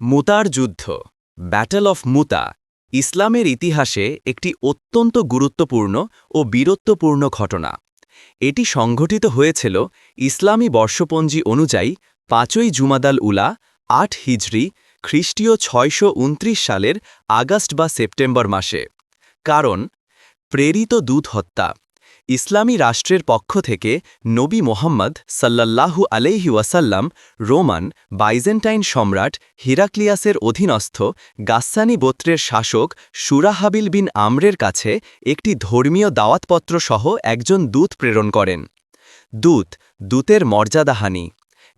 মুতার যুদ্ধ battle of মুতা ইসলামের ইতিহাসে একটি অত্যন্ত গুরুত্বপূর্ণ ও বীরত্বপূর্ণ ঘটনা। এটি সংঘটিত হয়েছিল ইসলামী বর্ষপঞ্জি অনুযায়ী পাঁচই জুমাদাল উলা, আট হিজরি, খ্রিস্টীয় ছয়শো উনত্রিশ সালের আগস্ট বা সেপ্টেম্বর মাসে। কারণ, প্রেরিত দূত হত্যা। ইসলামী রাষ্ট্রের পক্ষ থেকে নবী মোহাম্মদ সাল্লাল্লাহু আলাইহি ওয়াসাল্লাম রোমান বাইজেন্টাইন সম্রাট হিরাক্লিয়াসের অধীনস্থ গাস্সানি গোত্রের শাসক সুরাহাবিল বিন আমরের কাছে একটি ধর্মীয় দাওয়াতপত্র সহ একজন দূত প্রেরণ করেন। দূত, দূতের মর্যাদাহানি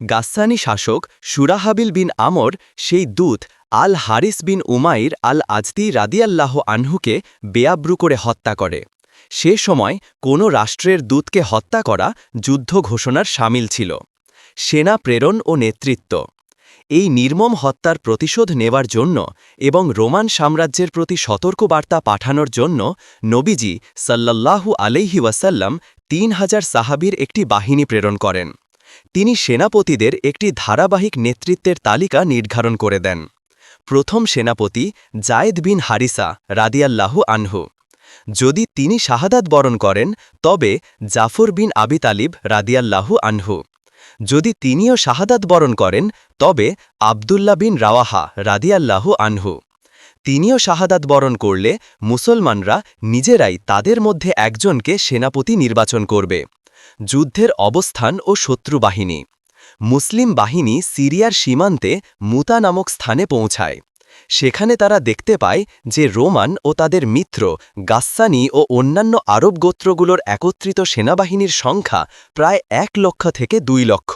গাস্সানি শাসক সুরাহাবিল বিন আমর সেই দূত আল হারিস বিন উমাইর আল আজদি রাদিয়াল্লাহ আনহুকে বেয়াব্রু করে হত্যা করে। সে সময় কোনো রাষ্ট্রের দূতকে হত্যা করা যুদ্ধ ঘোষণার সামিল ছিল। সেনা প্রেরণ ও নেতৃত্ব। এই নির্মম হত্যার প্রতিশোধ নেওয়ার জন্য এবং রোমান সাম্রাজ্যের প্রতি সতর্কবার্তা পাঠানোর জন্য নবীজি সাল্লাল্লাহু আলাইহি ওয়াসাল্লাম তিন হাজার সাহাবির একটি বাহিনী প্রেরণ করেন। তিনি সেনাপতিদের একটি ধারাবাহিক নেতৃত্বের তালিকা নির্ধারণ করে দেন। প্রথম সেনাপতি জায়েদ বিন হারিসা রাদিয়াল্লাহু আনহু। যদি তিনি শাহাদাত বরণ করেন, তবে জাফর বিন আবি তালিব রাদিয়াল্লাহু আনহু। যদি তিনিও শাহাদাত বরণ করেন, তবে আবদুল্লা বিন রাওয়াহা রাদিয়াল্লাহু আনহু। তিনিও শাহাদাত বরণ করলে মুসলমানরা নিজেরাই তাদের মধ্যে একজনকে সেনাপতি নির্বাচন করবে। যুদ্ধের অবস্থান ও শত্রু বাহিনী। মুসলিম বাহিনী সিরিয়ার সীমান্তে মুতা নামক স্থানে পৌঁছায়। সেখানে তারা দেখতে পায় যে রোমান ও তাদের মিত্র, গাস্সানি ও অন্যান্য আরব গোত্রগুলোর একত্রিত সেনাবাহিনীর সংখ্যা প্রায় এক লক্ষ থেকে দুই লক্ষ।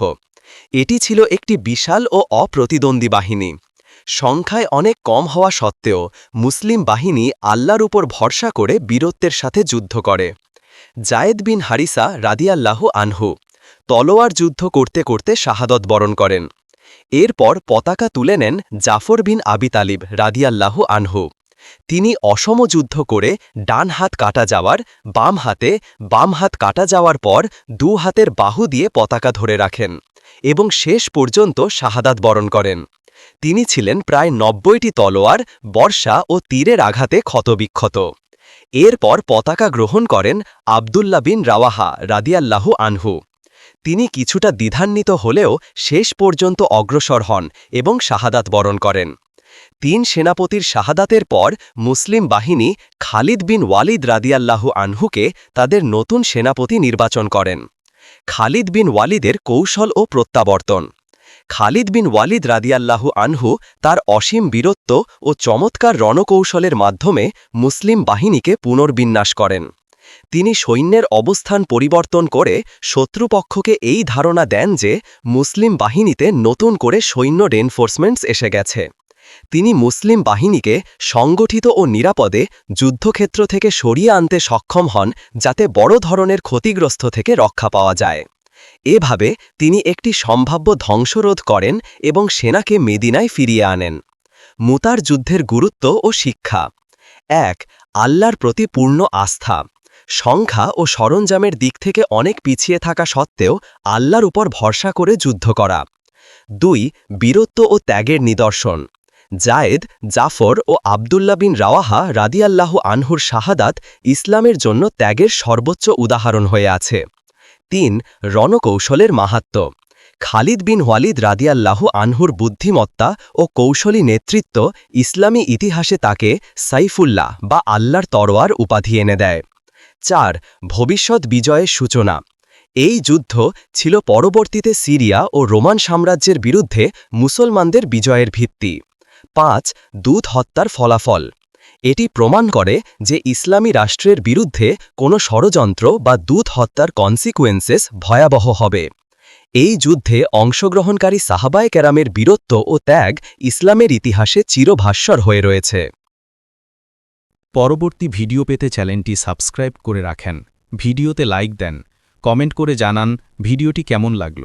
এটি ছিল একটি বিশাল ও অপ্রতিদ্বন্দ্বী বাহিনী। সংখ্যায় অনেক কম হওয়া সত্ত্বেও মুসলিম বাহিনী আল্লাহর উপর ভরসা করে বীরত্বের সাথে যুদ্ধ করে। জায়েদ বিন হারিসা রাদিয়াল্লাহু আনহু তলোয়ার যুদ্ধ করতে করতে শাহাদত বরণ করেন। এরপর পতাকা তুলে নেন জাফর বিন আবি তালিব রাদিয়াল্লাহু আনহু। তিনি অসম যুদ্ধ করে ডান হাত কাটা যাওয়ার, বাম হাতে বাম হাত কাটা যাওয়ার পর দু হাতের বাহু দিয়ে পতাকা ধরে রাখেন এবং শেষ পর্যন্ত শাহাদাত বরণ করেন। তিনি ছিলেন প্রায় নব্বইটি তলোয়ার, বর্ষা ও তীরের আঘাতে ক্ষতবিক্ষত। এরপর পতাকা গ্রহণ করেন আবদুল্লা বিন রাওয়াহা রাদিয়াল্লাহু আনহু। তিনি কিছুটা দ্বিধান্বিত হলেও শেষ পর্যন্ত অগ্রসর হন এবং শাহাদাত বরণ করেন। তিন সেনাপতির শাহাদাতের পর মুসলিম বাহিনী খালিদ বিন ওয়ালিদ রাদিয়াল্লাহু আনহুকে তাদের নতুন সেনাপতি নির্বাচন করেন। খালিদ বিন ওয়ালিদের কৌশল ও প্রত্যাবর্তন। খালিদ বিন ওয়ালিদ রাদিয়াল্লাহু আনহু তার অসীম বীরত্ব ও চমৎকার রণকৌশলের মাধ্যমে মুসলিম বাহিনীকে পুনর্বিন্যাস করেন। তিনি সৈন্যের অবস্থান পরিবর্তন করে শত্রুপক্ষকে এই ধারণা দেন যে মুসলিম বাহিনীতে নতুন করে সৈন্য রেনফোর্সমেন্টস এসে গেছে। তিনি মুসলিম বাহিনীকে সংগঠিত ও নিরাপদে যুদ্ধক্ষেত্র থেকে সরিয়ে আনতে সক্ষম হন যাতে বড় ধরনের ক্ষতিগ্রস্ত থেকে রক্ষা পাওয়া যায়। এভাবে তিনি একটি সম্ভাব্য ধ্বংসরোধ করেন এবং সেনাকে মেদিনায় ফিরিয়ে আনেন। মুতার যুদ্ধের গুরুত্ব ও শিক্ষা। এক, আল্লাহর প্রতি পূর্ণ আস্থা। সংখ্যা ও সরঞ্জামের দিক থেকে অনেক পিছিয়ে থাকা সত্ত্বেও আল্লাহর উপর ভরসা করে যুদ্ধ করা। দুই, বীরত্ব ও ত্যাগের নিদর্শন। জায়েদ, জাফর ও আবদুল্লা বিন রাওয়াহা রাদিয়াল্লাহ আনহুর শাহাদাত ইসলামের জন্য ত্যাগের সর্বোচ্চ উদাহরণ হয়ে আছে। তিন, রণকৌশলের মাহাত্ম। খালিদ বিন ওয়ালিদ রাদিয়াল্লাহ আনহুর বুদ্ধিমত্তা ও কৌশলী নেতৃত্ব ইসলামী ইতিহাসে তাকে সাইফুল্লাহ বা আল্লাহর তরোয়ার উপাধি এনে দেয়। চার, ভবিষ্যৎ বিজয়ের সূচনা। এই যুদ্ধ ছিল পরবর্তীতে সিরিয়া ও রোমান সাম্রাজ্যের বিরুদ্ধে মুসলমানদের বিজয়ের ভিত্তি। পাঁচ, দূত হত্যার ফলাফল। এটি প্রমাণ করে যে ইসলামী রাষ্ট্রের বিরুদ্ধে কোনো ষড়যন্ত্র বা দূত হত্যার কনসিকুয়েন্সেস ভয়াবহ হবে। এই যুদ্ধে অংশগ্রহণকারী সাহাবায় ক্যারামের বীরত্ব ও ত্যাগ ইসলামের ইতিহাসে চিরভাস্বর হয়ে রয়েছে। পরবর্তী ভিডিও পেতে চ্যানেলটি সাবস্ক্রাইব করে রাখেন। ভিডিওতে লাইক দেন, কমেন্ট করে জানান ভিডিওটি কেমন লাগল।